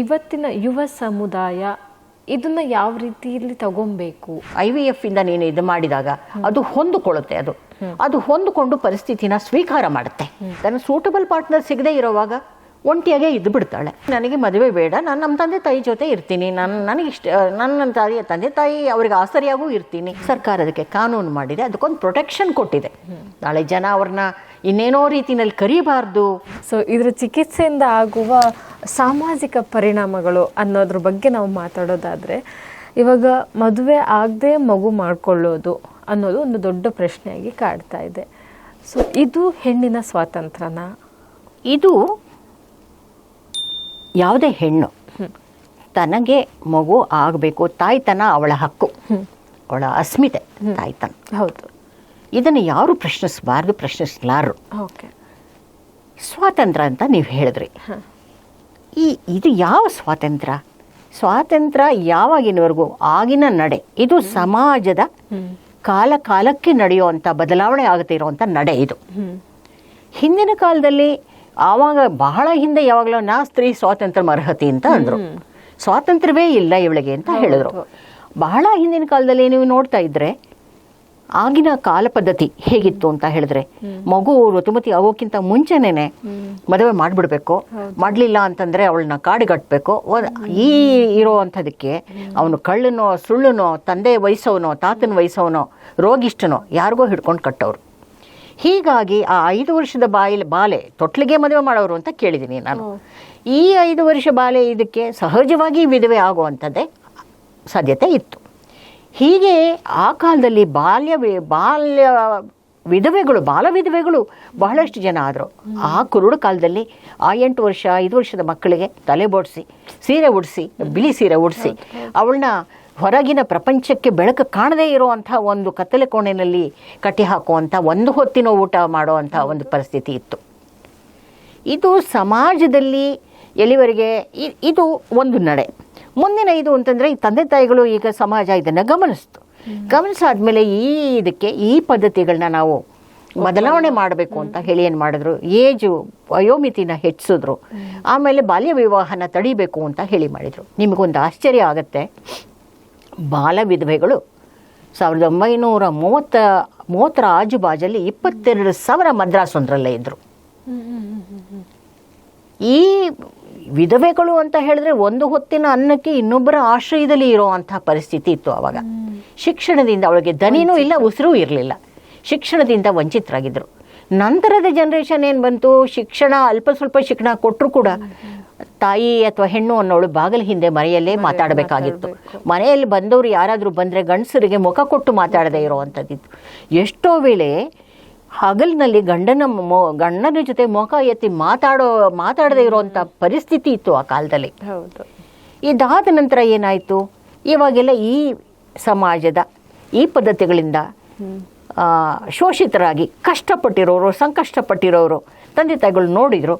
ಇವತ್ತಿನ ಯುವ ಸಮುದಾಯ ಇದನ್ನ ಯಾವ ರೀತಿಯಲ್ಲಿ ತಗೊಬೇಕು? ಐ ವಿ ಎಫ್ ಇಂದ ನೀನು ಇದು ಮಾಡಿದಾಗ ಅದು ಹೊಂದಿಕೊಳ್ಳುತ್ತೆ ಅದು. ಅದು ಹೊಂದಿಕೊಂಡು ಪರಿಸ್ಥಿತಿನ ಸ್ವೀಕಾರ ಮಾಡುತ್ತೆ. ತನ್ನ ಸೂಟಬಲ್ ಪಾರ್ಟ್ನರ್ ಸಿಗದೆ ಇರೋವಾಗ ಒಂಟಿಯಾಗೆ ಇದ್ದು ಬಿಡ್ತಾಳೆ. ನನಗೆ ಮದುವೆ ಬೇಡ ನಾನು ನಮ್ಮ ತಂದೆ ತಾಯಿ ಜೊತೆ ಇರ್ತೀನಿ. ನಾನು ನನಗೆ ಇಷ್ಟ ನನ್ನ ತಾಯಿ ತಂದೆ ತಾಯಿ ಅವರಿಗೆ ಆಸರಿಯಾಗೂ ಇರ್ತೀನಿ. ಸರ್ಕಾರ ಅದಕ್ಕೆ ಕಾನೂನು ಮಾಡಿದೆ ಅದಕ್ಕೊಂದು ಪ್ರೊಟೆಕ್ಷನ್ ಕೊಟ್ಟಿದೆ. ನಾಳೆ ಜನ ಅವ್ರನ್ನ ಇನ್ನೇನೋ ರೀತಿನಲ್ಲಿ ಕರಿಬಾರ್ದು. ಸೊ ಇದರ ಚಿಕಿತ್ಸೆಯಿಂದ ಆಗುವ ಸಾಮಾಜಿಕ ಪರಿಣಾಮಗಳು ಅನ್ನೋದ್ರ ಬಗ್ಗೆ ನಾವು ಮಾತಾಡೋದಾದರೆ ಇವಾಗ ಮದುವೆ ಆಗದೆ ಮಗು ಮಾಡಿಕೊಳ್ಳೋದು ಅನ್ನೋದು ಒಂದು ದೊಡ್ಡ ಪ್ರಶ್ನೆಯಾಗಿ ಕಾಡ್ತಾ ಇದೆ. ಸೊ ಇದು ಹೆಣ್ಣಿನ ಸ್ವಾತಂತ್ರ್ಯನ? ಇದು ಯಾವುದೇ ಹೆಣ್ಣು ತನಗೆ ಮಗು ಆಗಬೇಕು ತಾಯ್ತನ ಅವಳ ಹಕ್ಕು ಅವಳ ಅಸ್ಮಿತೆ ತಾಯ್ತನ. ಹೌದು. ಇದನ್ನು ಯಾರು ಪ್ರಶ್ನಿಸಬಾರ್ದು ಪ್ರಶ್ನಿಸಲಾರರು? ಓಕೆ. ಸ್ವಾತಂತ್ರ್ಯ ಅಂತ ನೀವು ಹೇಳಿದ್ರಿ. ಈ ಇದು ಯಾವ ಸ್ವಾತಂತ್ರ್ಯ? ಸ್ವಾತಂತ್ರ್ಯ ಯಾವಾಗಿನವರೆಗೂ? ಆಗಿನ ನಡೆ. ಇದು ಸಮಾಜದ ಕಾಲ ಕಾಲಕ್ಕೆ ನಡೆಯುವಂಥ ಬದಲಾವಣೆ ಆಗುತ್ತೆ ಇರುವಂಥ ನಡೆ ಇದು. ಹಿಂದಿನ ಕಾಲದಲ್ಲಿ ಆವಾಗ ಬಹಳ ಹಿಂದೆ ಯಾವಾಗಲೂ ನಾ ಸ್ತ್ರೀ ಸ್ವಾತಂತ್ರ್ಯ ಅರ್ಹತೆ ಅಂತ ಅಂದರು. ಸ್ವಾತಂತ್ರ್ಯವೇ ಇಲ್ಲ ಇವಳಿಗೆ ಅಂತ ಹೇಳಿದ್ರು. ಬಹಳ ಹಿಂದಿನ ಕಾಲದಲ್ಲಿ ನೀವು ನೋಡ್ತಾ ಇದ್ರೆ ಆಗಿನ ಕಾಲ ಪದ್ಧತಿ ಹೇಗಿತ್ತು ಅಂತ ಹೇಳಿದ್ರೆ ಮಗು ಋತುಮತಿ ಆಗೋಕ್ಕಿಂತ ಮುಂಚೆನೇನೆ ಮದುವೆ ಮಾಡ್ಬಿಡ್ಬೇಕು. ಮಾಡಲಿಲ್ಲ ಅಂತಂದ್ರೆ ಅವಳನ್ನ ಕಾಡಿಗಟ್ಬೇಕು ಈ ಇರೋವಂಥದಕ್ಕೆ ಅವನು ಕಳ್ಳನೋ ಸುಳ್ಳನೋ ತಂದೆ ವಯಸ್ಸವನೋ ತಾತನ ವಯಸ್ಸವನೋ ರೋಗಿಷ್ಠನೋ ಯಾರಿಗೋ ಹಿಡ್ಕೊಂಡು ಕಟ್ಟೋರು. ಹೀಗಾಗಿ ಆ ಐದು ವರ್ಷದ ಬಾಯಿಲ್ ಬಾಲೆ ತೊಟ್ಲಿಗೆ ಮದುವೆ ಮಾಡೋರು ಅಂತ ಕೇಳಿದ್ದೀನಿ ನಾನು. ಈ ಐದು ವರ್ಷ ಬಾಲೆ ಇದಕ್ಕೆ ಸಹಜವಾಗಿ ವಿಧವೆ ಆಗುವಂಥದ್ದೇ ಸಾಧ್ಯತೆ ಇತ್ತು. ಹೀಗೆ ಆ ಕಾಲದಲ್ಲಿ ಬಾಲ್ಯ ಬಾಲ್ಯ ವಿಧವೆಗಳು ಬಾಲ ವಿಧವೆಗಳು ಬಹಳಷ್ಟು ಜನ ಆದರು. ಆ ಕುರುಡು ಕಾಲದಲ್ಲಿ ಆ ಎಂಟು ವರ್ಷ ಐದು ವರ್ಷದ ಮಕ್ಕಳಿಗೆ ತಲೆ ಬೋಡಿಸಿ ಸೀರೆ ಉಡಿಸಿ ಬಿಳಿ ಸೀರೆ ಉಡಿಸಿ ಅವಳನ್ನ ಹೊರಗಿನ ಪ್ರಪಂಚಕ್ಕೆ ಬೆಳಕು ಕಾಣದೇ ಇರುವಂಥ ಒಂದು ಕತ್ತಲೆ ಕೋಣೆಯಲ್ಲಿ ಕಟ್ಟಿ ಹಾಕುವಂಥ ಒಂದು ಹೊತ್ತಿನ ಊಟ ಮಾಡುವಂಥ ಒಂದು ಪರಿಸ್ಥಿತಿ ಇತ್ತು. ಇದು ಸಮಾಜದಲ್ಲಿ ಎಲ್ಲಿವರೆಗೆ ಇದು ಒಂದು ನಡೆ. ಮುಂದಿನ ಇದು ಅಂತಂದರೆ ಈ ತಂದೆ ತಾಯಿಗಳು ಈಗ ಸಮಾಜ ಇದನ್ನು ಗಮನಿಸ್ತು. ಗಮನಿಸಾದ್ಮೇಲೆ ಈ ಇದಕ್ಕೆ ಈ ಪದ್ಧತಿಗಳನ್ನ ನಾವು ಬದಲಾವಣೆ ಮಾಡಬೇಕು ಅಂತ ಹೇಳಿ ಏನು ಮಾಡಿದ್ರು? ಏಜು, ವಯೋಮಿತಿನ ಹೆಚ್ಚಿಸಿದ್ರು. ಆಮೇಲೆ ಬಾಲ್ಯ ವಿವಾಹನ ತಡಿಬೇಕು ಅಂತ ಹೇಳಿ ಮಾಡಿದರು. ನಿಮಗೊಂದು ಆಶ್ಚರ್ಯ ಆಗುತ್ತೆ. ಬಾಲ ವಿಧವೆಗಳು ಸಾವಿರದ ಒಂಬೈನೂರ ಮೂವತ್ತ, ಮೂವತ್ತರ ಆಜುಬಾಜಲ್ಲಿ ಇಪ್ಪತ್ತೆರಡು ಸಾವಿರ ಮದ್ರಾಸ್ ಒಂದರಲ್ಲೇ ಇದ್ದರು ಈ ವಿಧವೆಗಳು ಅಂತ ಹೇಳಿದ್ರೆ ಒಂದು ಹೊತ್ತಿನ ಅನ್ನಕ್ಕೆ ಇನ್ನೊಬ್ಬರ ಆಶ್ರಯದಲ್ಲಿ ಇರುವಂತಹ ಪರಿಸ್ಥಿತಿ ಇತ್ತು ಅವಾಗ. ಶಿಕ್ಷಣದಿಂದ ಅವಳಿಗೆ ದನಿನೂ ಇಲ್ಲ ಉಸಿರೂ ಇರಲಿಲ್ಲ. ಶಿಕ್ಷಣದಿಂದ ವಂಚಿತರಾಗಿದ್ದರು ನಂತರದ ಜನರೇಷನ್ ಏನು ಬಂತು? ಶಿಕ್ಷಣ ಅಲ್ಪ ಸ್ವಲ್ಪ ಶಿಕ್ಷಣ ಕೊಟ್ಟರು ಕೂಡ ತಾಯಿ ಅಥವಾ ಹೆಣ್ಣು ಅನ್ನೋಳು ಬಾಗಿಲ ಹಿಂದೆ ಮನೆಯಲ್ಲೇ ಮಾತಾಡಬೇಕಾಗಿತ್ತು. ಮನೆಯಲ್ಲಿ ಬಂದವರು ಯಾರಾದರೂ ಬಂದರೆ ಗಂಡಸರಿಗೆ ಮುಖ ಕೊಟ್ಟು ಮಾತಾಡದೇ ಇರುವಂಥದ್ದಿತ್ತು. ಎಷ್ಟೋ ವೇಳೆ ಹಗಲಿನಲ್ಲಿ ಗಂಡನ ಮೊ ಗಂಡನ ಜೊತೆ ಮುಖ ಎತ್ತಿ ಮಾತಾಡೋ ಮಾತಾಡದೇ ಇರುವಂಥ ಪರಿಸ್ಥಿತಿ ಇತ್ತು ಆ ಕಾಲದಲ್ಲಿ. ಹೌದು. ಇದಾದ ನಂತರ ಏನಾಯಿತು? ಇವಾಗೆಲ್ಲ ಈ ಸಮಾಜದ ಈ ಪದ್ಧತಿಗಳಿಂದ ಶೋಷಿತರಾಗಿ ಕಷ್ಟಪಟ್ಟಿರೋರು ಸಂಕಷ್ಟಪಟ್ಟಿರೋರು ತಂದೆ ತಾಯಿಗಳು ನೋಡಿದರು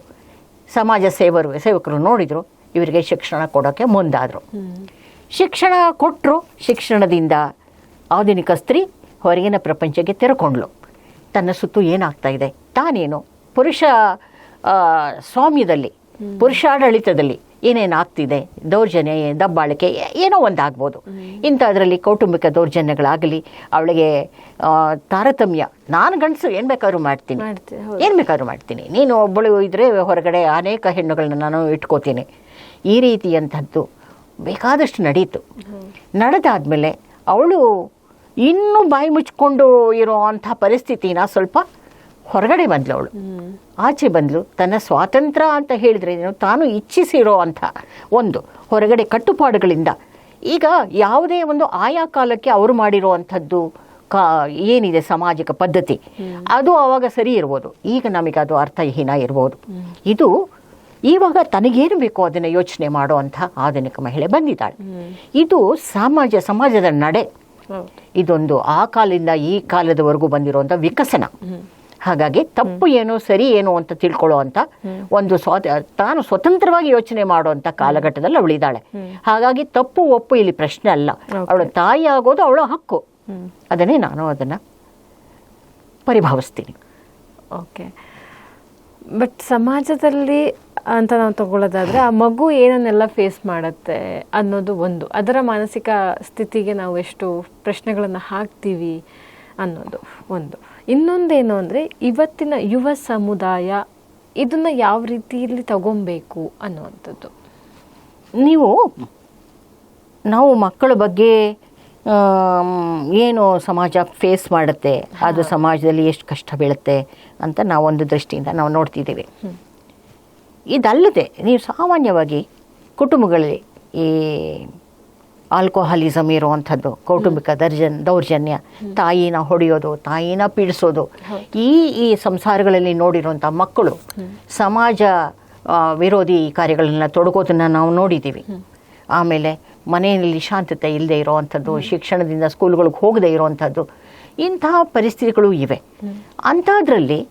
ಸಮಾಜ ಸೇವರು ಸೇವಕರು ನೋಡಿದರು ಇವರಿಗೆ ಶಿಕ್ಷಣ ಕೊಡೋಕ್ಕೆ ಮುಂದಾದರು. ಶಿಕ್ಷಣ ಕೊಟ್ಟರು ಶಿಕ್ಷಣದಿಂದ ಆಧುನಿಕ ಸ್ತ್ರೀ ಹೊರಗಿನ ಪ್ರಪಂಚಕ್ಕೆ ತೆರೆಕೊಂಡ್ಳು. ತನ್ನ ಸುತ್ತು ಏನಾಗ್ತಾ ಇದೆ? ತಾನೇನು? ಪುರುಷ ಸ್ವಾಮ್ಯದಲ್ಲಿ ಪುರುಷಾಡಳಿತದಲ್ಲಿ ಏನೇನು ಆಗ್ತಿದೆ? ದೌರ್ಜನ್ಯ ದಬ್ಬಾಳಿಕೆ ಏನೋ ಒಂದು ಆಗ್ಬೋದು ಇಂಥದ್ರಲ್ಲಿ ಕೌಟುಂಬಿಕ ದೌರ್ಜನ್ಯಗಳಾಗಲಿ ಅವಳಿಗೆ ತಾರತಮ್ಯ. ನಾನು ಗಂಡಸು ಏನು ಬೇಕಾದ್ರೂ ಮಾಡ್ತೀನಿ. ಏನು ಬೇಕಾದ್ರೂ ಮಾಡ್ತೀನಿ. ನೀನು ಒಬ್ಬಳು ಇದ್ರೆ ಹೊರಗಡೆ ಅನೇಕ ಹೆಣ್ಣುಗಳನ್ನ ನಾನು ಇಟ್ಕೋತೀನಿ. ಈ ರೀತಿಯಂಥದ್ದು ಬೇಕಾದಷ್ಟು ನಡೀತು. ನಡೆದಾದ್ಮೇಲೆ ಅವಳು ಇನ್ನೂ ಬಾಯಿ ಮುಚ್ಕೊಂಡು ಇರುವಂಥ ಪರಿಸ್ಥಿತಿನ ಸ್ವಲ್ಪ ಹೊರಗಡೆ ಬಂದ್ಲು ಅವಳು. ಆಚೆ ಬಂದ್ಲು. ತನ್ನ ಸ್ವಾತಂತ್ರ್ಯ ಅಂತ ಹೇಳಿದ್ರೆ ತಾನು ಇಚ್ಛಿಸಿರೋ ಅಂಥ ಒಂದು ಹೊರಗಡೆ ಕಟ್ಟುಪಾಡುಗಳಿಂದ. ಈಗ ಯಾವುದೇ ಒಂದು ಆಯಾ ಕಾಲಕ್ಕೆ ಅವರು ಮಾಡಿರುವಂಥದ್ದು ಕಾ, ಏನಿದೆ ಸಾಮಾಜಿಕ ಪದ್ಧತಿ? ಅದು ಆವಾಗ ಸರಿ ಇರ್ಬೋದು. ಈಗ ನಮಗೆ ಅದು ಅರ್ಥಹೀನ ಇರ್ಬೋದು. ಇದು ಇವಾಗ ತನಗೇನು ಬೇಕೋ ಅದನ್ನು ಯೋಚನೆ ಮಾಡುವಂಥ ಆಧುನಿಕ ಮಹಿಳೆ ಬಂದಿದ್ದಾಳೆ. ಇದು ಸಮಾಜ, ಸಮಾಜದ ನಡೆ. ಇದೊಂದು ಆ ಕಾಲದಿಂದ ಈ ಕಾಲದವರೆಗೂ ಬಂದಿರುವಂಥ ವಿಕಸನ. ಹಾಗಾಗಿ ತಪ್ಪು ಏನು ಸರಿ ಏನು ಅಂತ ತಿಳ್ಕೊಳ್ಳೋ ಅಂತ ಒಂದು ಸ್ವಾತ ತಾನು ಸ್ವತಂತ್ರವಾಗಿ ಯೋಚನೆ ಮಾಡುವಂಥ ಕಾಲಘಟ್ಟದಲ್ಲಿ ಅವಳಿದ್ದಾಳೆ ಹಾಗಾಗಿ ತಪ್ಪು ಒಪ್ಪು ಇಲ್ಲಿ ಪ್ರಶ್ನೆ ಅಲ್ಲ. ಅವಳ ತಾಯಿ ಆಗೋದು ಅವಳ ಹಕ್ಕು. ಅದನ್ನೇ ನಾನು ಅದನ್ನು ಪರಿಭಾವಿಸ್ತೀನಿ. ಓಕೆ ಬಟ್ ಸಮಾಜದಲ್ಲಿ ಅಂತ ನಾವು ತಗೊಳ್ಳೋದಾದ್ರೆ ಆ ಮಗು ಏನನ್ನೆಲ್ಲ ಫೇಸ್ ಮಾಡುತ್ತೆ ಅನ್ನೋದು ಒಂದು. ಅದರ ಮಾನಸಿಕ ಸ್ಥಿತಿಗೆ ನಾವು ಎಷ್ಟು ಪ್ರಶ್ನೆಗಳನ್ನು ಹಾಕ್ತೀವಿ ಅನ್ನೋದು ಒಂದು. ಇನ್ನೊಂದೇನು ಅಂದರೆ ಇವತ್ತಿನ ಯುವ ಸಮುದಾಯ ಇದನ್ನ ಯಾವ ರೀತಿಯಲ್ಲಿ ತಗೊಬೇಕು ಅನ್ನುವಂಥದ್ದು. ನೀವು, ನಾವು ಮಕ್ಕಳ ಬಗ್ಗೆ ಏನು ಸಮಾಜ ಫೇಸ್ ಮಾಡುತ್ತೆ ಅದು ಸಮಾಜದಲ್ಲಿ ಎಷ್ಟು ಕಷ್ಟ ಬೀಳುತ್ತೆ ಅಂತ ನಾವೊಂದು ದೃಷ್ಟಿಯಿಂದ ನಾವು ನೋಡ್ತಿದ್ದೀವಿ. ಇದಲ್ಲದೆ ನೀವು ಸಾಮಾನ್ಯವಾಗಿ ಕುಟುಂಬಗಳಲ್ಲಿ ಈ ಆಲ್ಕೋಹಾಲಿಸಮ್ ಇರುವಂಥದ್ದು ಕೌಟುಂಬಿಕ ದರ್ಜನ್ ದೌರ್ಜನ್ಯ ತಾಯಿನ ಹೊಡೆಯೋದು ತಾಯಿನ ಪೀಡಿಸೋದು ಈ ಈ ಸಂಸಾರಗಳಲ್ಲಿ ನೋಡಿರುವಂಥ ಮಕ್ಕಳು ಸಮಾಜ ವಿರೋಧಿ ಕಾರ್ಯಗಳನ್ನ ತೊಡಗೋದನ್ನು ನಾವು ನೋಡಿದ್ದೀವಿ. ಆಮೇಲೆ ಮನೆಯಲ್ಲಿ ಶಾಂತತೆ ಇಲ್ಲದೆ ಇರೋವಂಥದ್ದು ಶಿಕ್ಷಣದಿಂದ ಸ್ಕೂಲ್ಗಳಿಗೆ ಹೋಗದೆ ಇರೋವಂಥದ್ದು ಇಂತಹ ಪರಿಸ್ಥಿತಿಗಳು ಇವೆ. ಅಂಥದ್ರಲ್ಲಿ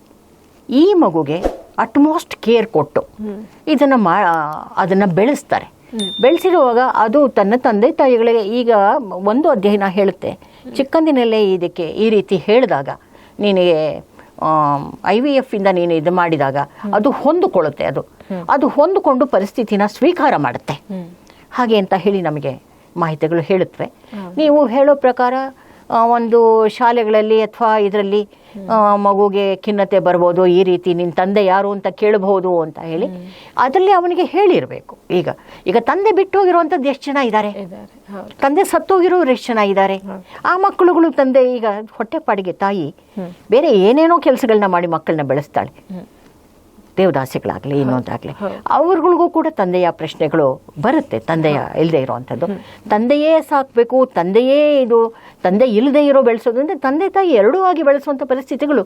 ಈ ಮಗುಗೆ ಅಟ್ಮೋಸ್ಟ್ ಕೇರ್ ಕೊಟ್ಟು ಇದನ್ನು ಮಾ ಅದನ್ನು ಬೆಳೆಸ್ತಾರೆ. ಬೆಳೆಸಿರುವಾಗ ಅದು ತನ್ನ ತಂದೆ ತಾಯಿಗಳಿಗೆ ಈಗ ಒಂದು ಅಧ್ಯಯನ ಹೇಳುತ್ತೆ. ಚಿಕ್ಕಂದಿನಲ್ಲೇ ಇದಕ್ಕೆ ಈ ರೀತಿ ಹೇಳಿದಾಗ ನಿನಗೆ ಐ ವಿ ಎಫ್ ಇಂದ ನೀನು ಇದು ಮಾಡಿದಾಗ ಅದು ಹೊಂದಿಕೊಳ್ಳುತ್ತೆ ಅದು. ಅದು ಹೊಂದಿಕೊಂಡು ಪರಿಸ್ಥಿತಿನ ಸ್ವೀಕಾರ ಮಾಡುತ್ತೆ. ಹಾಗೆ ಅಂತ ಹೇಳಿ ನಮಗೆ ಮಾಹಿತಿಗಳು ಹೇಳುತ್ತವೆ. ನೀವು ಹೇಳೋ ಪ್ರಕಾರ ಒಂದು ಶಾಲೆಗಳಲ್ಲಿ ಅಥವಾ ಇದರಲ್ಲಿ ಮಗುಗೆ ಖಿನ್ನತೆ ಬರ್ಬೋದು ಈ ರೀತಿ ನಿನ್ನ ತಂದೆ ಯಾರು ಅಂತ ಕೇಳಬಹುದು ಅಂತ ಹೇಳಿ ಅದರಲ್ಲಿ ಅವನಿಗೆ ಹೇಳಿರಬೇಕು. ಈಗ ಈಗ ತಂದೆ ಬಿಟ್ಟು ಹೋಗಿರುವಂಥದ್ದು ಎಷ್ಟು ಜನ ಇದ್ದಾರೆ ತಂದೆ ಸತ್ತೋಗಿರೋರು ಎಷ್ಟು ಜನ ಇದ್ದಾರೆ ಆ ಮಕ್ಕಳುಗಳು ತಂದೆ ಈಗ ಹೊಟ್ಟೆಪಾಡಿಗೆ ತಾಯಿ ಬೇರೆ ಏನೇನೋ ಕೆಲಸಗಳನ್ನ ಮಾಡಿ ಮಕ್ಕಳನ್ನ ಬೆಳೆಸ್ತಾಳೆ. ದೇವದಾಸಿಗಳಾಗಲಿ ಇನ್ನೊಂದಾಗಲಿ ಅವ್ರಗಳಿಗೂ ಕೂಡ ತಂದೆಯ ಪ್ರಶ್ನೆಗಳು ಬರುತ್ತೆ ತಂದೆಯ ಇಲ್ಲದೆ ಇರುವಂಥದ್ದು. ತಂದೆಯೇ ಸಾಕಬೇಕು ತಂದೆಯೇ ಇದು ತಂದೆ ಇಲ್ಲದೆ ಇರೋ ಬೆಳೆಸೋದು ಅಂದರೆ ತಂದೆ ತಾಯಿ ಎರಡೂ ಆಗಿ ಬೆಳೆಸುವಂಥ ಪರಿಸ್ಥಿತಿಗಳು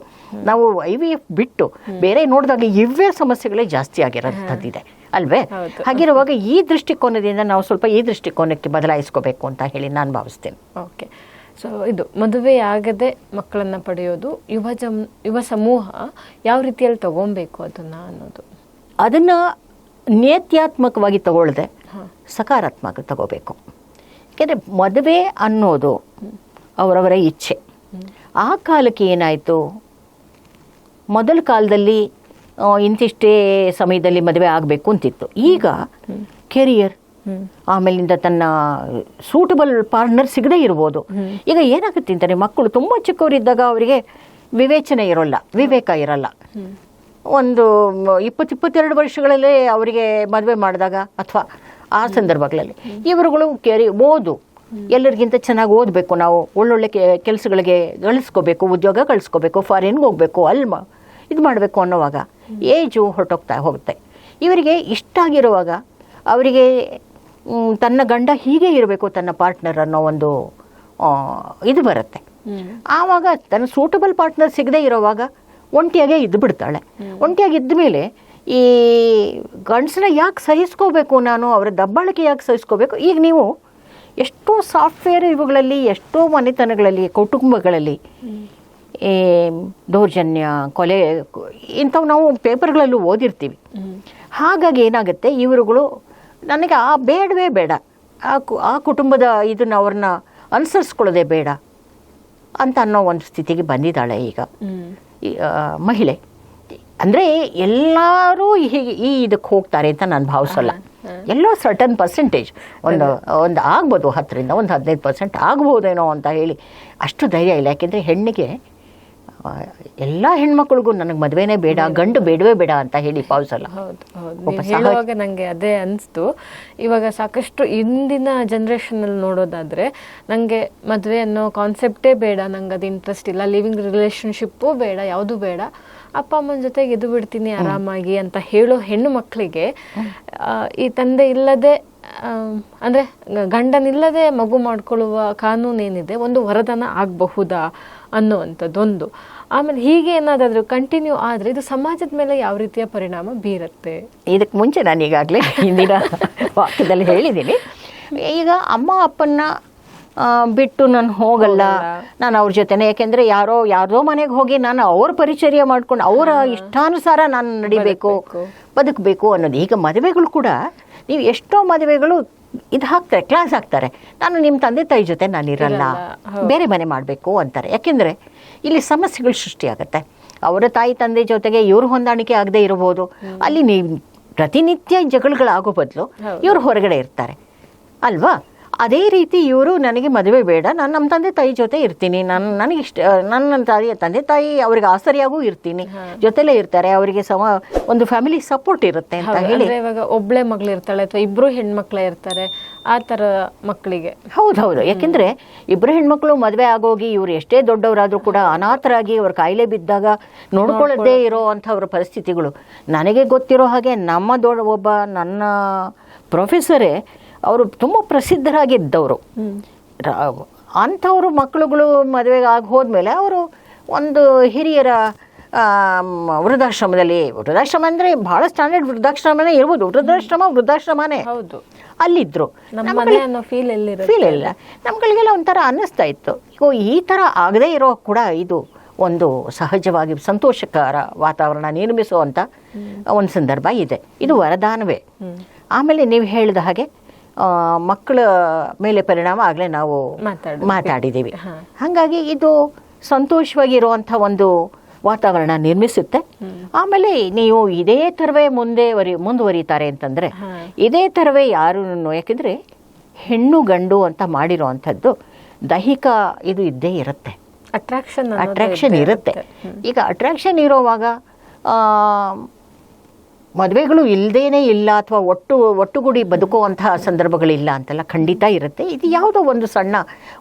ನಾವು ಐ ವಿ ಎಫ್ ಬಿಟ್ಟು ಬೇರೆ ನೋಡಿದಾಗ ಇವೇ ಸಮಸ್ಯೆಗಳೇ ಜಾಸ್ತಿ ಆಗಿರೋಂಥದ್ದಿದೆ. ಅಲ್ವೇ? ಹಾಗಿರುವಾಗ ಈ ದೃಷ್ಟಿಕೋನದಿಂದ ನಾವು ಸ್ವಲ್ಪ ಈ ದೃಷ್ಟಿಕೋನಕ್ಕೆ ಬದಲಾಯಿಸ್ಕೋಬೇಕು ಅಂತ ಹೇಳಿ ನಾನು ಭಾವಿಸ್ತೇನೆ. ಓಕೆ. ಸೊ ಇದು ಮದುವೆಯಾಗದೆ ಮಕ್ಕಳನ್ನು ಪಡೆಯೋದು ಯುವ ಜಮ್ ಯುವ ಸಮೂಹ ಯಾವ ರೀತಿಯಲ್ಲಿ ತಗೊಬೇಕು ಅದನ್ನ ಅನ್ನೋದು. ಅದನ್ನ ನೇತ್ಯಾತ್ಮಕವಾಗಿ ತಗೊಳ್ಳದೆ ಸಕಾರಾತ್ಮಕ ತಗೋಬೇಕು. ಯಾಕೆಂದರೆ ಮದುವೆ ಅನ್ನೋದು ಅವರವರ ಇಚ್ಛೆ. ಆ ಕಾಲಕ್ಕೆ ಏನಾಯಿತು? ಮೊದಲ ಕಾಲದಲ್ಲಿ ಇಂತಿಷ್ಟೇ ಸಮಯದಲ್ಲಿ ಮದುವೆ ಆಗಬೇಕು ಅಂತಿತ್ತು. ಈಗ ಕೆರಿಯರ್ ಆಮೇಲಿಂದ ತನ್ನ ಸೂಟಬಲ್ ಪಾರ್ಟ್ನರ್ ಸಿಗದೇ ಇರ್ಬೋದು. ಈಗ ಏನಾಗುತ್ತೆ ಅಂತಾರೆ ಮಕ್ಕಳು ತುಂಬ ಚಿಕ್ಕವರಿದ್ದಾಗ ಅವರಿಗೆ ವಿವೇಚನೆ ಇರೋಲ್ಲ, ವಿವೇಕ ಇರಲ್ಲ. ಒಂದು ಇಪ್ಪತ್ತು, ಇಪ್ಪತ್ತೆರಡು ವರ್ಷಗಳಲ್ಲೇ ಅವರಿಗೆ ಮದುವೆ ಮಾಡಿದಾಗ ಅಥವಾ ಆ ಸಂದರ್ಭಗಳಲ್ಲಿ. ಇವರುಗಳು ಕೆರಿ, ಓದು. ಎಲ್ಲರಿಗಿಂತ ಚೆನ್ನಾಗಿ ಓದಬೇಕು ನಾವು. ಒಳ್ಳೊಳ್ಳೆ ಕೆಲಸಗಳಿಗೆ ಗಳಿಸ್ಕೋಬೇಕು ಉದ್ಯೋಗ ಗಳಿಸ್ಕೋಬೇಕು ಫಾರಿನ್ಗೆ ಹೋಗಬೇಕು ಅಲ್ಲಿ ಮ ಇದು ಮಾಡಬೇಕು ಅನ್ನೋವಾಗ ಏಜು ಹೊರಟೋಗ್ತಾ ಹೋಗುತ್ತೆ. ಇವರಿಗೆ ಇಷ್ಟ ಆಗಿರುವಾಗ ಅವರಿಗೆ ತನ್ನ ಗಂಡ ಹೀಗೆ ಇರಬೇಕು ತನ್ನ ಪಾರ್ಟ್ನರ್ ಅನ್ನೋ ಒಂದು ಇದು ಬರುತ್ತೆ. ಆವಾಗ ತನ್ನ ಸೂಟಬಲ್ ಪಾರ್ಟ್ನರ್ ಸಿಗದೆ ಇರೋವಾಗ ಒಂಟಿಯಾಗೆ ಇದ್ದು ಬಿಡ್ತಾಳೆ. ಒಂಟಿಯಾಗಿ ಇದ್ದ ಮೇಲೆ ಈ ಗಂಡಸನ್ನ ಯಾಕೆ ಸಹಿಸ್ಕೋಬೇಕು ನಾನು? ಅವರ ದಬ್ಬಾಳಿಕೆ ಯಾಕೆ ಸಹಿಸ್ಕೋಬೇಕು? ಈಗ ನೀವು ಎಷ್ಟೋ ಸಾಫ್ಟ್ವೇರ್ ಇವುಗಳಲ್ಲಿ ಎಷ್ಟೋ ಮನೆತನಗಳಲ್ಲಿ ಕುಟುಂಬಗಳಲ್ಲಿ ಈ ದೌರ್ಜನ್ಯ ಕೊಲೆ ಇಂಥವು ನಾವು ಪೇಪರ್ಗಳಲ್ಲೂ ಓದಿರ್ತೀವಿ. ಹಾಗಾಗಿ ಏನಾಗುತ್ತೆ? ಇವರುಗಳು ನನಗೆ ಆ ಬೇಡವೇ ಬೇಡ. ಆ ಕು- ಆ ಕುಟುಂಬದ ಇದನ್ನು ಅವ್ರನ್ನ ಅನುಸರಿಸ್ಕೊಳ್ಳೋದೇ ಬೇಡ ಅಂತ ಅನ್ನೋ ಒಂದು ಸ್ಥಿತಿಗೆ ಬಂದಿದ್ದಾಳೆ ಈಗ. ಮಹಿಳೆ. ಅಂದರೆ ಎಲ್ಲರೂ ಹೀಗೆ ಈ ಇದಕ್ಕೆ ಹೋಗ್ತಾರೆ ಅಂತ ನಾನು ಭಾವಿಸಲ್ಲ. ಎಲ್ಲೋ ಸರ್ಟನ್ ಪರ್ಸೆಂಟೇಜ್ ಒಂದು ಒಂದು ಆಗ್ಬೋದು ಹತ್ತರಿಂದ ಒಂದು ಹದಿನೈದು ಪರ್ಸೆಂಟ್ ಆಗ್ಬೋದೇನೋ ಅಂತ ಹೇಳಿ ಅಷ್ಟು ಧೈರ್ಯ ಇಲ್ಲ. ಯಾಕೆಂದರೆ ಹೆಣ್ಣಿಗೆ ಎಲ್ಲ ಹೆಣ್ಮಕ್ಳಿಗೂ ನನಗೆ ಮದುವೆನೇ ಬೇಡ ಗಂಡು ಬೇಡವೇ ಬೇಡ ಅಂತ ಹೇಳಿ ಸಹಜ- ಹೇಳುವಾಗ ನಂಗೆ ಅದೇ ಅನಿಸ್ತು. ಇವಾಗ ಸಾಕಷ್ಟು ಇಂದಿನ ಜನ್ರೇಷನ್ ಅಲ್ಲಿ ನೋಡೋದಾದ್ರೆ ನಂಗೆ ಮದುವೆ ಅನ್ನೋ ಕಾನ್ಸೆಪ್ಟೇ ಬೇಡ ನಂಗೆ ಅದು ಇಂಟ್ರೆಸ್ಟ್ ಇಲ್ಲ. ಲಿವಿಂಗ್ ರಿಲೇಶನ್ಶಿಪ್ಪು ಬೇಡ ಯಾವುದು ಬೇಡ. ಅಪ್ಪ ಅಮ್ಮನ ಜೊತೆಗೆ ಇದು ಬಿಡ್ತೀನಿ ಆರಾಮಾಗಿ ಅಂತ ಹೇಳೋ ಹೆಣ್ಣು ಮಕ್ಕಳಿಗೆ ಈ ತಂದೆ ಇಲ್ಲದೆ ಅಂದ್ರೆ ಗಂಡನಿಲ್ಲದೆ ಮಗು ಮಾಡ್ಕೊಳ್ಳುವ ಕಾನೂನು ಏನಿದೆ ಒಂದು ವರದಾನ ಆಗಬಹುದಾ ಅನ್ನುವಂಥದ್ದೊಂದು. ಆಮೇಲೆ ಹೀಗೆ ಏನಾದರೂ ಕಂಟಿನ್ಯೂ ಆದರೆ ಇದು ಸಮಾಜದ ಮೇಲೆ ಯಾವ ರೀತಿಯ ಪರಿಣಾಮ ಬೀರುತ್ತೆ? ಇದಕ್ಕೆ ಮುಂಚೆ ನಾನು ಈಗಾಗಲೇ ಹಿಂದಿನ ವಾಕ್ಯದಲ್ಲಿ ಹೇಳಿದ್ದೀನಿ. ಈಗ ಅಮ್ಮ ಅಪ್ಪನ್ನ ಬಿಟ್ಟು ನಾನು ಹೋಗಲ್ಲ ನಾನು ಅವ್ರ ಜೊತೆನೆ ಯಾಕೆಂದರೆ ಯಾರೋ ಯಾರದೋ ಮನೆಗೆ ಹೋಗಿ ನಾನು ಅವ್ರ ಪರಿಚಯ ಮಾಡ್ಕೊಂಡು ಅವರ ಇಷ್ಟಾನುಸಾರ ನಾನು ನಡಿಬೇಕು ಬದುಕಬೇಕು. ಅನ್ನೋದು. ಈಗ ಮದುವೆಗಳು ಕೂಡ ನೀವು ಎಷ್ಟೋ ಮದುವೆಗಳು ಇದು ಹಾಕ್ತಾರೆ ಕ್ಲಾಸ್ ಹಾಕ್ತಾರೆ. ನಾನು ನಿಮ್ಮ ತಂದೆ ತಾಯಿ ಜೊತೆ ನಾನು ಇರಲ್ಲ. ಬೇರೆ ಮನೆ ಮಾಡಬೇಕು ಅಂತಾರೆ. ಯಾಕೆಂದರೆ ಇಲ್ಲಿ ಸಮಸ್ಯೆಗಳು ಸೃಷ್ಟಿಯಾಗುತ್ತೆ. ಅವರ ತಾಯಿ ತಂದೆ ಜೊತೆಗೆ ಇವರು ಹೊಂದಾಣಿಕೆ ಆಗದೆ ಇರಬಹುದು. ಅಲ್ಲಿ ನೀವು ಪ್ರತಿನಿತ್ಯ ಜಗಳಗಳಾಗೋ ಬದಲು ಇವರು ಇವ್ರು ಹೊರಗಡೆ ಇರ್ತಾರೆ. ಅಲ್ವಾ? ಅದೇ ರೀತಿ ಇವರು ನನಗೆ ಮದುವೆ ಬೇಡ. ನಾನು ನಮ್ಮ ತಂದೆ ತಾಯಿ ಜೊತೆ ಇರ್ತೀನಿ. ನಾನು ನನಗೆ ಇಷ್ಟ ನನ್ನ ತಾಯಿ ತಂದೆ ತಾಯಿ ಅವ್ರಿಗೆ ಆಸರಿಯಾಗೂ ಇರ್ತೀನಿ. ಜೊತೆಲೇ ಇರ್ತಾರೆ. ಅವರಿಗೆ ಸಮ ಒಂದು ಫ್ಯಾಮಿಲಿ ಸಪೋರ್ಟ್ ಇರುತ್ತೆ ಅಂತ ಹೇಳಿ. ಇವಾಗ ಒಬ್ಳೆ ಮಗಳು ಇರ್ತಾಳೆ ಅಥವಾ ಇಬ್ರು ಹೆಣ್ಮಕ್ಳೇ ಇರ್ತಾರೆ ಆ ಥರ ಮಕ್ಕಳಿಗೆ ಹೌದು ಹೌದು ಯಾಕೆಂದ್ರೆ ಇಬ್ಬರು ಹೆಣ್ಮಕ್ಳು ಮದುವೆ ಆಗೋಗಿ ಇವ್ರು ಎಷ್ಟೇ ದೊಡ್ಡವರಾದರೂ ಕೂಡ ಅನಾಥರಾಗಿ ಅವ್ರ ಕಾಯಿಲೆ ಬಿದ್ದಾಗ ನೋಡ್ಕೊಳ್ಳದೇ ಇರೋ ಅಂಥವ್ರ ಪರಿಸ್ಥಿತಿಗಳು. ನನಗೆ ಗೊತ್ತಿರೋ ಹಾಗೆ ನಮ್ಮ ದೊಡ್ಡ ಒಬ್ಬ ನನ್ನ ಪ್ರೊಫೆಸರೇ ಅವರು ತುಂಬ ಪ್ರಸಿದ್ಧರಾಗಿದ್ದವರು. ಅಂಥವರು ಮಕ್ಕಳುಗಳು ಮದುವೆಗೆ ಆಗಿ ಹೋದ್ಮೇಲೆ ಅವರು ಒಂದು ಹಿರಿಯರ ವೃದ್ಧಾಶ್ರಮದಲ್ಲಿ ವೃದ್ಧಾಶ್ರಮ ಅಂದರೆ ಭಾಳ ಸ್ಟ್ಯಾಂಡರ್ಡ್ ವೃದ್ಧಾಶ್ರಮನೇ ಇರ್ಬೋದು. ವೃದ್ಧಾಶ್ರಮ ವೃದ್ಧಾಶ್ರಮನೇ. ಹೌದು. ಅಲ್ಲಿದ್ದರು ನಮ್ಮ ಮನೆ ಅನ್ನೋ ಫೀಲ್ ಫೀಲ್ ಇಲ್ಲ. ನಮ್ಗಳಿಗೆಲ್ಲ ಒಂಥರ ಅನ್ನಿಸ್ತಾ ಇತ್ತು. ಈಗ ಈ ಥರ ಆಗದೇ ಇರೋ ಕೂಡ ಇದು ಒಂದು ಸಹಜವಾಗಿ ಸಂತೋಷಕರ ವಾತಾವರಣ ನಿರ್ಮಿಸುವಂಥ ಒಂದು ಸಂದರ್ಭ ಇದೆ. ಇದು ವರದಾನವೇ. ಆಮೇಲೆ ನೀವು ಹೇಳಿದ ಹಾಗೆ ಮಕ್ಕಳ ಮೇಲೆ ಪರಿಣಾಮ ಆಗಲೇ ನಾವು ಮಾತಾಡಿದ್ವಿ. ಮಾತಾಡಿದ್ದೀವಿ. ಹಾಗಾಗಿ ಇದು ಸಂತೋಷವಾಗಿರುವಂಥ ಒಂದು ವಾತಾವರಣ ನಿರ್ಮಿಸುತ್ತೆ. ಆಮೇಲೆ ನೀವು ಇದೇ ಥರವೇ ಮುಂದೆ ವರಿ ಮುಂದುವರಿತಾರೆ ಅಂತಂದರೆ ಇದೇ ಥರವೇ ಯಾರು ಯಾಕೆಂದರೆ ಹೆಣ್ಣು ಗಂಡು ಅಂತ ಮಾಡಿರೋ ಅಂಥದ್ದು ದೈಹಿಕ ಇದು ಇದ್ದೇ ಇರುತ್ತೆ. ಅಟ್ರಾಕ್ಷನ್ ಅಟ್ರಾಕ್ಷನ್ ಇರುತ್ತೆ. ಈಗ ಅಟ್ರಾಕ್ಷನ್ ಇರೋವಾಗ ಮದುವೆಗಳು ಇಲ್ಲದೇನೆ ಇಲ್ಲ ಅಥವಾ ಒಟ್ಟು ಒಟ್ಟುಗೂಡಿ ಬದುಕುವಂತಹ ಸಂದರ್ಭಗಳಿಲ್ಲ ಅಂತೆಲ್ಲ ಖಂಡಿತ ಇರುತ್ತೆ. ಇದು ಯಾವುದೋ ಒಂದು ಸಣ್ಣ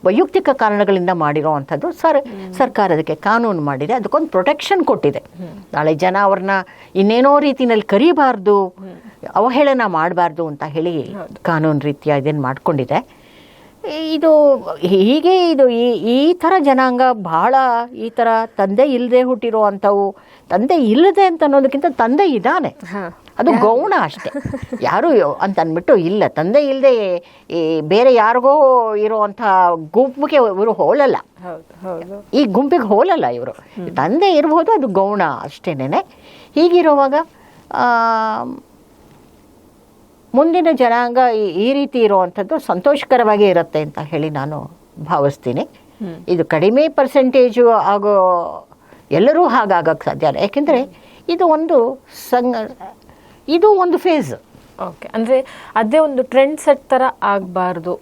ವೈಯಕ್ತಿಕ ಕಾರಣಗಳಿಂದ ಮಾಡಿರೋ ಅಂಥದ್ದು. ಸರ್ ಸರ್ಕಾರ ಅದಕ್ಕೆ ಕಾನೂನು ಮಾಡಿದೆ ಅದಕ್ಕೊಂದು ಪ್ರೊಟೆಕ್ಷನ್ ಕೊಟ್ಟಿದೆ. ನಾಳೆ ಜನ ಅವ್ರನ್ನ ಇನ್ನೇನೋ ರೀತಿಯಲ್ಲಿ ಕರಿಬಾರ್ದು ಅವಹೇಳನ ಮಾಡಬಾರ್ದು ಅಂತ ಹೇಳಿ ಕಾನೂನು ರೀತಿಯ ಇದನ್ನು ಮಾಡ್ಕೊಂಡಿದೆ. ಇದು ಹೀಗೆ ಇದು ಈ ಈ ಥರ ಜನಾಂಗ ಬಹಳ ಈ ಥರ ತಂದೆ ಇಲ್ಲದೆ ಹುಟ್ಟಿರೋ ಅಂಥವು ತಂದೆ ಇಲ್ಲದೆ ಅಂತ ಅನ್ನೋದಕ್ಕಿಂತ ತಂದೆ ಇದ್ದಾನೆ. ಅದು ಗೌಣ ಅಷ್ಟೇ. ಯಾರು ಅಂತ ಅಂದ್ಬಿಟ್ಟು ಇಲ್ಲ. ತಂದೆ ಇಲ್ಲದೆ ಈ ಬೇರೆ ಯಾರಿಗೋ ಇರುವಂಥ ಗುಂಪಿಗೆ ಇವರು ಹೋಲಲ್ಲ. ಈ ಗುಂಪಿಗೆ ಹೋಲಲ್ಲ ಇವರು. ತಂದೆ ಇರ್ಬೋದು ಅದು ಗೌಣ ಅಷ್ಟೇನೆ ಹೀಗಿರುವಾಗ ಆ, ಮುಂದಿನ ಜನಾಂಗ ಈ- ಈ ರೀತಿ ಇರುವಂಥದ್ದು ಸಂತೋಷಕರವಾಗಿ ಇರುತ್ತೆ ಅಂತ ಹೇಳಿ ನಾನು ಭಾವಿಸ್ತೀನಿ. ಇದು ಕಡಿಮೆ ಪರ್ಸೆಂಟೇಜು ಆಗೋ ಎಲ್ಲರೂ ಹಾಗಾಗಕ್ಕೆ ಸಾಧ್ಯ ಇಲ್ಲ ಯಾಕೆಂದರೆ ಇದು ಒಂದು ಸಂಗ ಇದು ಒಂದು ಫೇಸ್ ಓಕೆ ಅಂದರೆ ಅದೇ ಒಂದು ಟ್ರೆಂಡ್ ಸೆಟ್ ಥರ ಆಗ್ಬಾರ್ದು.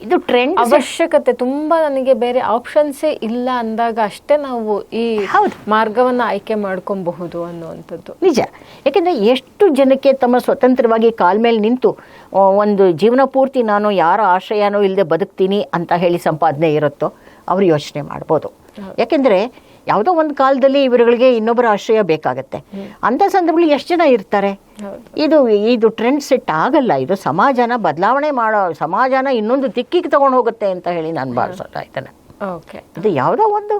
ಇದು ಟ್ರೆಂಡ್ ಅವಶ್ಯಕತೆ ತುಂಬಾ ನನಗೆ ಬೇರೆ ಆಪ್ಷನ್ಸೇ ಇಲ್ಲ ಅಂದಾಗ ಅಷ್ಟೇ ನಾವು ಈ ಹೌದು. ಮಾರ್ಗವನ್ನ ಆಯ್ಕೆ ಮಾಡ್ಕೊಬಹುದು ಅನ್ನುವಂಥದ್ದು. ನಿಜ. ಯಾಕೆಂದರೆ ಎಷ್ಟು ಜನಕ್ಕೆ ತಮ್ಮ ಸ್ವತಂತ್ರವಾಗಿ ಕಾಲ್ ಮೇಲೆ ನಿಂತು ಒಂದು ಜೀವನ ಪೂರ್ತಿ ನಾನು ಯಾರ ಆಶ್ರಯನೂ ಇಲ್ಲದೆ ಬದುಕ್ತೀನಿ ಅಂತ ಹೇಳಿ ಸಂಪಾದನೆ ಇರುತ್ತೋ ಅವರು ಯೋಚನೆ ಮಾಡ್ಬೋದು. ಯಾಕೆಂದರೆ ಯಾವುದೋ ಒಂದು ಕಾಲದಲ್ಲಿ ಇವರುಗಳಿಗೆ ಇನ್ನೊಬ್ಬರ ಆಶ್ರಯ ಬೇಕಾಗತ್ತೆ. ಅಂಥ ಸಂದರ್ಭದಲ್ಲಿ ಎಷ್ಟು ಜನ ಇರ್ತಾರೆ? ಇದು ಇದು ಟ್ರೆಂಡ್ ಸೆಟ್ ಆಗಲ್ಲ. ಇದು ಸಮಾಜನ ಬದಲಾವಣೆ ಮಾಡೋ ಸಮಾಜನ ಇನ್ನೊಂದು ದಿಕ್ಕಿಗೆ ತಗೊಂಡು ಹೋಗುತ್ತೆ ಅಂತ ಹೇಳಿ ನಾನು ಭಾವಿಸ್ತಾ ಇದ್ದೇನೆ. ಓಕೆ. ಇದು ಯಾವುದೋ ಒಂದು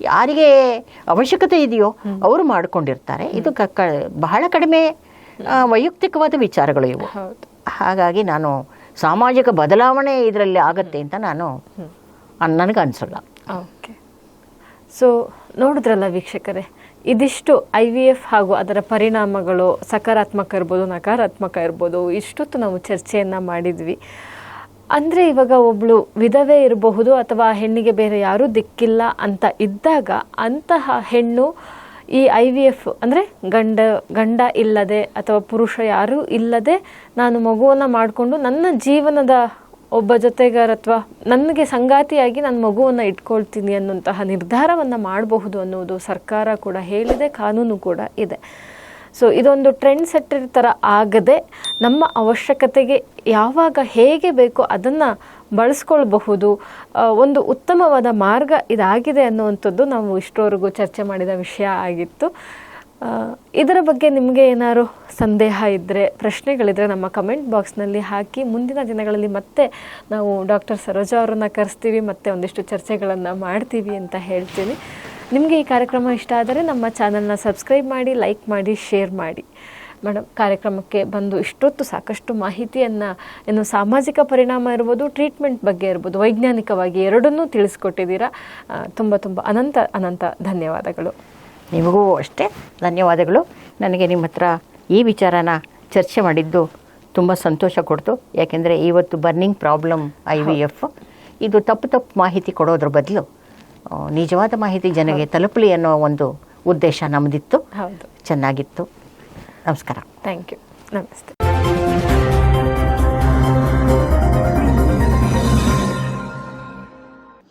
ಯಾರಿಗೆ ಅವಶ್ಯಕತೆ ಇದೆಯೋ ಅವರು ಮಾಡ್ಕೊಂಡಿರ್ತಾರೆ. ಇದು ಬಹಳ ಕಡಿಮೆ ವೈಯಕ್ತಿಕವಾದ ವಿಚಾರಗಳು ಇವು. ಹಾಗಾಗಿ ನಾನು ಸಾಮಾಜಿಕ ಬದಲಾವಣೆ ಇದರಲ್ಲಿ ಆಗತ್ತೆ ಅಂತ ನಾನು ನನಗೆ ಅನಿಸಲ್ಲ ಓಕೆ. ಸೊ ನೋಡಿದ್ರಲ್ಲ ವೀಕ್ಷಕರೇ, ಇದಿಷ್ಟು ಐ ವಿ ಎಫ್ ಹಾಗೂ ಅದರ ಪರಿಣಾಮಗಳು ಸಕಾರಾತ್ಮಕ ಇರ್ಬೋದು, ನಕಾರಾತ್ಮಕ ಇರ್ಬೋದು, ಇಷ್ಟೊತ್ತು ನಾವು ಚರ್ಚೆಯನ್ನು ಮಾಡಿದ್ವಿ. ಅಂದರೆ ಇವಾಗ ಒಬ್ಳು ವಿಧವೆ ಇರಬಹುದು ಅಥವಾ ಹೆಣ್ಣಿಗೆ ಬೇರೆ ಯಾರೂ ದಿಕ್ಕಿಲ್ಲ ಅಂತ ಇದ್ದಾಗ ಅಂತಹ ಹೆಣ್ಣು ಈ ಐ ವಿ ಎಫ್ ಅಂದರೆ ಗಂಡ ಗಂಡ ಇಲ್ಲದೆ ಅಥವಾ ಪುರುಷ ಯಾರೂ ಇಲ್ಲದೆ ನಾನು ಮಗುವನ್ನು ಮಾಡಿಕೊಂಡು ನನ್ನ ಜೀವನದ ಒಬ್ಬ ಜೊತೆಗಾರ ಅಥವಾ ನನಗೆ ಸಂಗಾತಿಯಾಗಿ ನನ್ನ ಮಗುವನ್ನು ಇಟ್ಕೊಳ್ತೀನಿ ಅನ್ನುವಂತಹ ನಿರ್ಧಾರವನ್ನು ಮಾಡಬಹುದು ಅನ್ನೋದು ಸರ್ಕಾರ ಕೂಡ ಹೇಳಿದೆ, ಕಾನೂನು ಕೂಡ ಇದೆ. ಸೊ ಇದೊಂದು ಟ್ರೆಂಡ್ ಸೆಟ್ಟರ್ ಥರ ಆಗದೆ ನಮ್ಮ ಅವಶ್ಯಕತೆಗೆ ಯಾವಾಗ ಹೇಗೆ ಬೇಕೋ ಅದನ್ನು ಬಳಸ್ಕೊಳ್ಬಹುದು ಒಂದು ಉತ್ತಮವಾದ ಮಾರ್ಗ ಇದಾಗಿದೆ ಅನ್ನುವಂಥದ್ದು ನಾವು ಇಷ್ಟರವರೆಗೂ ಚರ್ಚೆ ಮಾಡಿದ ವಿಷಯ ಆಗಿತ್ತು. ಇದರ ಬಗ್ಗೆ ನಿಮಗೆ ಏನಾದ್ರು ಸಂದೇಹ ಇದ್ದರೆ ಪ್ರಶ್ನೆಗಳಿದ್ದರೆ ನಮ್ಮ ಕಮೆಂಟ್ ಬಾಕ್ಸ್ನಲ್ಲಿ ಹಾಕಿ, ಮುಂದಿನ ದಿನಗಳಲ್ಲಿ ಮತ್ತೆ ನಾವು ಡಾಕ್ಟರ್ ಸರೋಜಾ ಅವರನ್ನು ಕರೆಸ್ತೀವಿ, ಮತ್ತೆ ಒಂದಿಷ್ಟು ಚರ್ಚೆಗಳನ್ನು ಮಾಡ್ತೀವಿ ಅಂತ ಹೇಳ್ತೀನಿ. ನಿಮಗೆ ಈ ಕಾರ್ಯಕ್ರಮ ಇಷ್ಟ ಆದರೆ ನಮ್ಮ ಚಾನಲ್ನ ಸಬ್ಸ್ಕ್ರೈಬ್ ಮಾಡಿ ಲೈಕ್ ಮಾಡಿ ಶೇರ್ ಮಾಡಿ. ಮೇಡಮ್ ಕಾರ್ಯಕ್ರಮಕ್ಕೆ ಬಂದು ಇಷ್ಟೊತ್ತು ಸಾಕಷ್ಟು ಮಾಹಿತಿಯನ್ನು ಏನು ಸಾಮಾಜಿಕ ಪರಿಣಾಮ ಇರ್ಬೋದು ಟ್ರೀಟ್ಮೆಂಟ್ ಬಗ್ಗೆ ಇರ್ಬೋದು, ವೈಜ್ಞಾನಿಕವಾಗಿ ಎರಡನ್ನೂ ತಿಳಿಸ್ಕೊಟ್ಟಿದ್ದೀರಾ. ತುಂಬ ತುಂಬ ಅನಂತ ಅನಂತ ಧನ್ಯವಾದಗಳು. ನಿಮಗೂ ಅಷ್ಟೇ ಧನ್ಯವಾದಗಳು. ನನಗೆ ನಿಮ್ಮ ಹತ್ರ ಈ ವಿಚಾರನ ಚರ್ಚೆ ಮಾಡಿದ್ದು ತುಂಬ ಸಂತೋಷ ಕೊಡ್ತು. ಯಾಕೆಂದರೆ ಇವತ್ತು burning problem I V F ಇದು ತಪ್ಪು ತಪ್ಪು ಮಾಹಿತಿ ಕೊಡೋದ್ರ ಬದಲು ನಿಜವಾದ ಮಾಹಿತಿ ಜನಗೆ ತಲುಪಲಿ ಅನ್ನೋ ಒಂದು ಉದ್ದೇಶ ನಮ್ಮದಿತ್ತು ಹೌದು. ಚೆನ್ನಾಗಿತ್ತು. ನಮಸ್ಕಾರ. Thank you. ನಮಸ್ತೆ.